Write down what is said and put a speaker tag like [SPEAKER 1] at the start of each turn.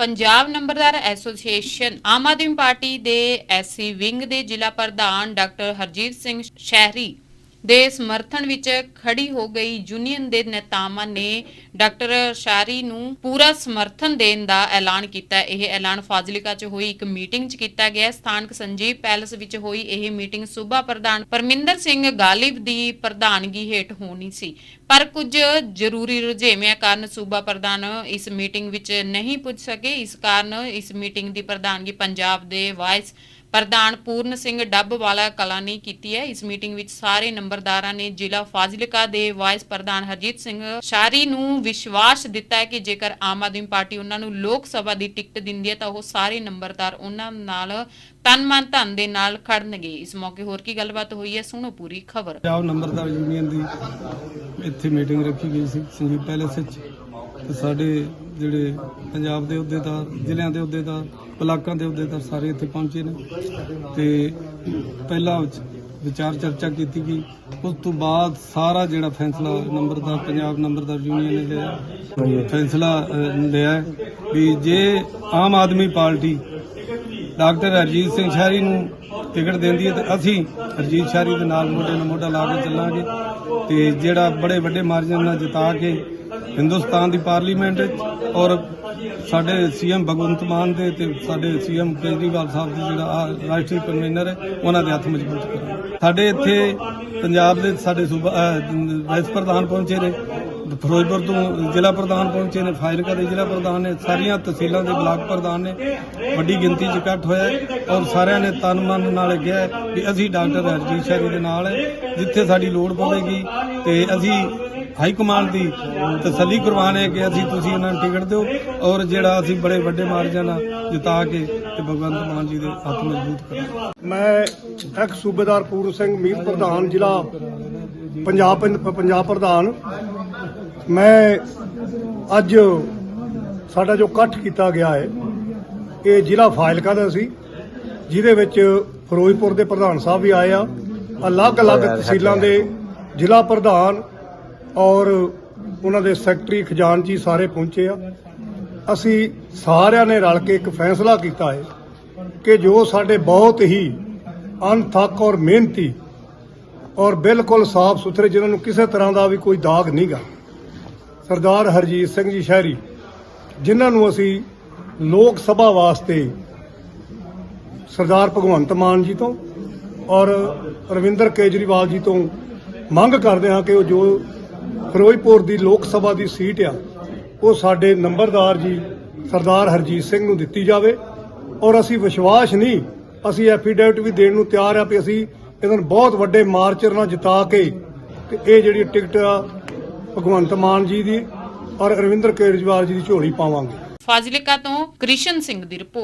[SPEAKER 1] ਪੰਜਾਬ ਨੰਬਰਦਾਰ association Aam Aadmi party ਦੇ SC wing ਦੇ ਜ਼ਿਲ੍ਹਾ ਪ੍ਰਧਾਨ ਡਾਕਟਰ ਹਰਜੀਤ ਸਿੰਘ ਸ਼ਹਿਰੀ ਦੇ ਸਮਰਥਨ ਵਿੱਚ ਖੜੀ ਹੋ ਗਈ ਯੂਨੀਅਨ ਦੇ ਨੇਤਾਵਾਂ ਨੇ ਡਾਕਟਰ ਸ਼ਾਰੀ ਨੂੰ ਪੂਰਾ ਸਮਰਥਨ ਦੇਣ ਦਾ ਐਲਾਨ ਕੀਤਾ। ਇਹ ਐਲਾਨ ਫਾਜ਼ਿਲਕਾ 'ਚ ਹੋਈ, ਇੱਕ ਮੀਟਿੰਗ 'ਚ ਕੀਤਾ ਗਿਆ। ਸਥਾਨਕ ਸੰਜੀਵ ਪੈਲਸ ਵਿੱਚ ਹੋਈ ਇਹ ਮੀਟਿੰਗ ਸੂਬਾ ਪ੍ਰਧਾਨ ਪਰਮਿੰਦਰ ਸਿੰਘ ਗਾਲਿਬ ਦੀ ਪ੍ਰਧਾਨਗੀ ਹੇਠ ਹੋਣੀ ਸੀ। ਪਰ ਕੁਝ ਜ਼ਰੂਰੀ ਰੁਝੇਵਿਆਂ ਕਾਰਨ ਸੂਬਾ ਪ੍ਰਧਾਨ ਇਸ ਮੀਟਿੰਗ ਵਿੱਚ ਨਹੀਂ ਪੁੱਜ ਸਕੇ। ਇਸ ਕਾਰਨ ਇਸ ਮੀਟਿੰਗ ਦੀ ਪ੍ਰਧਾਨਗੀ ਪੰਜਾਬ ਦੇ ਵਾਈਸ ਪ੍ਰਧਾਨ ਪੂਰਨ ਸਿੰਘ ਡੱਬਵਾਲਾ ਕਲਾਂ ਨੇ ਕੀਤੀ ਹੈ। ਇਸ ਮੀਟਿੰਗ ਵਿੱਚ ਸਾਰੇ ਨੰਬਰਦਾਰਾਂ ਨੇ ਜ਼ਿਲ੍ਹਾ ਫਾਜ਼ਿਲਕਾ ਦੇ ਵਾਈਸ ਪ੍ਰਧਾਨ ਹਰਜੀਤ ਸਿੰਘ ਸ਼ਾਰੀ ਨੂੰ ਵਿਸ਼ਵਾਸ ਦਿੱਤਾ ਹੈ ਕਿ ਜੇਕਰ ਆਮ ਆਦਮੀ ਪਾਰਟੀ ਉਹਨਾਂ ਨੂੰ ਲੋਕ ਸਭਾ ਦੀ ਟਿਕਟ ਦਿੰਦੀ ਹੈ, ਤਾਂ ਉਹ ਸਾਰੇ ਨੰਬਰਦਾਰ ਉਹਨਾਂ ਨਾਲ ਤਨ ਮਨ ਧਨ ਦੇ ਨਾਲ ਖੜਨਗੇ। ਇਸ ਮੌਕੇ ਹੋਰ ਕੀ ਗੱਲਬਾਤ ਹੋਈ ਹੈ, ਸੁਣੋ ਪੂਰੀ ਖਬਰ।
[SPEAKER 2] ਪੰਜਾਬ ਨੰਬਰਦਾਰ ਯੂਨੀਅਨ ਦੀ ਇੱਥੇ ਮੀਟਿੰਗ ਰੱਖੀ ਗਈ ਸੀ ਸੰਜੀਵ ਪੈਲੇਸ ਵਿੱਚ। ਤੇ ਸਾਡੇ ਜਿਹੜੇ ਪੰਜਾਬ ਦੇ ਅਹੁਦੇਦਾਰ, ਜ਼ਿਲ੍ਹਿਆਂ ਦੇ ਅਹੁਦੇਦਾਰ ਬਲਾਕਾਂ ਦੇ ਅਹੁਦੇਦਾਰ ਸਾਰੇ ਇੱਥੇ ਪਹੁੰਚੇ ਨੇ। ਤੇ ਪਹਿਲਾ ਵਿਚਾਰ ਚਰਚਾ ਕੀਤੀ ਗਈ। ਉਸ ਤੋਂ ਬਾਅਦ ਸਾਰਾ ਜਿਹੜਾ ਫੈਸਲਾ ਨੰਬਰਦਾਰ, ਪੰਜਾਬ ਨੰਬਰਦਾਰ ਯੂਨੀਅਨ ਨੇ ਲਿਆ। ਫੈਸਲਾ ਲਿਆ ਵੀ ਜੇ ਆਮ ਆਦਮੀ ਪਾਰਟੀ ਡਾਕਟਰ ਅਰਜੀਤ ਸਿੰਘ ਸ਼ਾਰੀ ਨੂੰ ਟਿਕਟ ਦਿੰਦੀ ਹੈ ਤੇ ਅਸੀਂ ਹਰਜੀਤ ਸ਼ਾਰੀ ਦੇ ਨਾਲ ਮੋਢੇ ਨਾਲ ਮੋਢਾ ਲਾ ਕੇ ਚੱਲਾਂਗੇ ਤੇ ਜਿਹੜਾ ਬੜੇ ਵੱਡੇ ਮਾਰਜਨ ਨਾਲ ਜਿਤਾ ਕੇ ਹਿੰਦੁਸਤਾਨ ਦੀ ਪਾਰਲੀਮੈਂਟ ਵਿੱਚ ਔਰ ਸਾਡੇ ਸੀਐਮ ਭਗਵੰਤ ਮਾਨ ਦੇ ਤੇ ਸਾਡੇ ਸੀਐਮ ਕੇਜਰੀਵਾਲ ਸਾਹਿਬ ਦੇ ਜਿਹੜਾ ਆਹ ਰਾਸ਼ਟਰੀ ਕਨਵੀਨਰ ਹੈ, ਉਹਨਾਂ ਦੇ ਹੱਥ ਮਜ਼ਬੂਤ ਕਰਾਂਗੇ। ਸਾਡੇ ਇੱਥੇ ਪੰਜਾਬ ਦੇ ਸਾਡੇ ਸੂਬਾ ਵਾਈਸ ਪ੍ਰਧਾਨ ਪਹੁੰਚੇ ਨੇ। ਫਿਰੋਜ਼ਪੁਰ ਤੋਂ ਜ਼ਿਲ੍ਹਾ ਪ੍ਰਧਾਨ ਪਹੁੰਚੇ ਨੇ ਫਾਜ਼ਿਲਕਾ ਦੇ ਜ਼ਿਲ੍ਹਾ ਪ੍ਰਧਾਨ ਨੇ, ਸਾਰੀਆਂ ਤਹਿਸੀਲਾਂ ਦੇ ਬਲਾਕ ਪ੍ਰਧਾਨ ਨੇ ਵੱਡੀ ਗਿਣਤੀ 'ਚ ਇਕੱਠ ਹੋਇਆ ਔਰ ਸਾਰਿਆਂ ਨੇ ਤਨ ਮਨ ਨਾਲ ਕਿਹਾ ਕਿ ਅਸੀਂ ਡਾਕਟਰ ਹਰਜੀਤ ਸ਼ਾਰੀ ਦੇ ਨਾਲ ਜਿੱਥੇ ਸਾਡੀ ਲੋੜ ਪਵੇਗੀ ਤੇ ਅਸੀਂ ਹਾਈ ਕਮਾਂਡ ਦੀ ਤਸੱਲੀ ਕਰਵਾਣੇ ਕਿ ਅਸੀਂ ਤੁਸੀਂ ਇਹਨਾਂ ਨੂੰ ਟਿਕਟ ਦਿਓ ਔਰ ਜਿਹੜਾ ਅਸੀਂ ਬੜੇ ਵੱਡੇ ਮਾਰਜਨ ਨਾਲ ਜਿਤਾ ਕੇ ਤੇ ਭਗਵੰਤ ਮਾਨ ਜੀ ਦੇ ਹੱਥ ਮਜ਼ਬੂਤ ਕਰਾਂਗੇ।
[SPEAKER 3] ਮੈਂ ਐਕ ਸੂਬੇਦਾਰ ਪੂਰਨ ਸਿੰਘ ਮੀਰ ਪ੍ਰਧਾਨ ਜ਼ਿਲ੍ਹਾ ਪੰਜਾਬ ਪੰਜਾਬ ਪ੍ਰਧਾਨ ਮੈਂ ਅੱਜ ਸਾਡਾ ਜੋ ਇਕੱਠ ਕੀਤਾ ਗਿਆ ਹੈ ਇਹ ਜ਼ਿਲ੍ਹਾ ਫਾਜ਼ਿਲਕਾ ਦਾ ਸੀ ਜਿਹਦੇ ਵਿੱਚ ਫਿਰੋਜ਼ਪੁਰ ਦੇ ਪ੍ਰਧਾਨ ਸਾਹਿਬ ਵੀ ਆਏ ਆ ਅਲੱਗ-ਅਲੱਗ ਤਹਿਸੀਲਾਂ ਦੇ ਜ਼ਿਲ੍ਹਾ ਪ੍ਰਧਾਨ ਔਰ ਉਹਨਾਂ ਦੇ ਸੈਕਟਰੀ ਖਜ਼ਾਨਚੀ ਸਾਰੇ ਪਹੁੰਚੇ ਆ। ਅਸੀਂ ਸਾਰਿਆਂ ਨੇ ਰਲ ਕੇ ਇੱਕ ਫੈਸਲਾ ਕੀਤਾ ਹੈ ਕਿ ਜੋ ਸਾਡੇ ਬਹੁਤ ਹੀ ਅਣਥੱਕ ਔਰ ਮਿਹਨਤੀ ਔਰ ਬਿਲਕੁਲ ਸਾਫ਼ ਸੁਥਰੇ ਜਿਨ੍ਹਾਂ ਨੂੰ ਕਿਸੇ ਤਰ੍ਹਾਂ ਦਾ ਵੀ ਕੋਈ ਦਾਗ ਨਹੀਂਗਾ ਸਰਦਾਰ ਹਰਜੀਤ ਸਿੰਘ ਜੀ ਸ਼ਹਿਰੀ, ਜਿਨ੍ਹਾਂ ਨੂੰ ਅਸੀਂ ਲੋਕ ਸਭਾ ਵਾਸਤੇ ਸਰਦਾਰ ਭਗਵੰਤ ਮਾਨ ਜੀ ਤੋਂ ਔਰ ਰਵਿੰਦਰ ਕੇਜਰੀਵਾਲ ਜੀ ਤੋਂ ਮੰਗ ਕਰਦੇ ਹਾਂ ਕਿ ਉਹ ਜੋ ਫਿਰੋਜ਼ਪੁਰ ਦੀ ਲੋਕ ਸਭਾ ਦੀ ਸੀਟ ਆ, ਉਹ ਸਾਡੇ ਨੰਬਰਦਾਰ ਜੀ ਸਰਦਾਰ ਹਰਜੀਤ ਸਿੰਘ ਨੂੰ ਦਿੱਤੀ ਜਾਵੇ। ਔਰ ਅਸੀਂ ਵਿਸ਼ਵਾਸ ਨਹੀਂ, ਅਸੀਂ ਐਫੀਡੇਵਿਟ ਵੀ ਦੇਣ ਨੂੰ ਤਿਆਰ ਆ ਵੀ ਅਸੀਂ ਇਹਨਾਂ ਨੂੰ ਬਹੁਤ ਵੱਡੇ ਮਾਰਚਰ ਨਾਲ ਜਿਤਾ ਕੇ ਤੇ ਇਹ ਜਿਹੜੀ ਟਿਕਟ ਆ ਭਗਵੰਤ ਮਾਨ ਜੀ ਦੀ ਔਰ ਅਰਵਿੰਦਰ ਕੇਜਰੀਵਾਲ ਜੀ ਦੀ ਝੋਲੀ ਪਾਵਾਂਗੇ।
[SPEAKER 1] ਫਾਜ਼ਿਲਕਾ ਤੋਂ ਕ੍ਰਿਸ਼ਨ ਸਿੰਘ ਦੀ ਰਿਪੋਰਟ।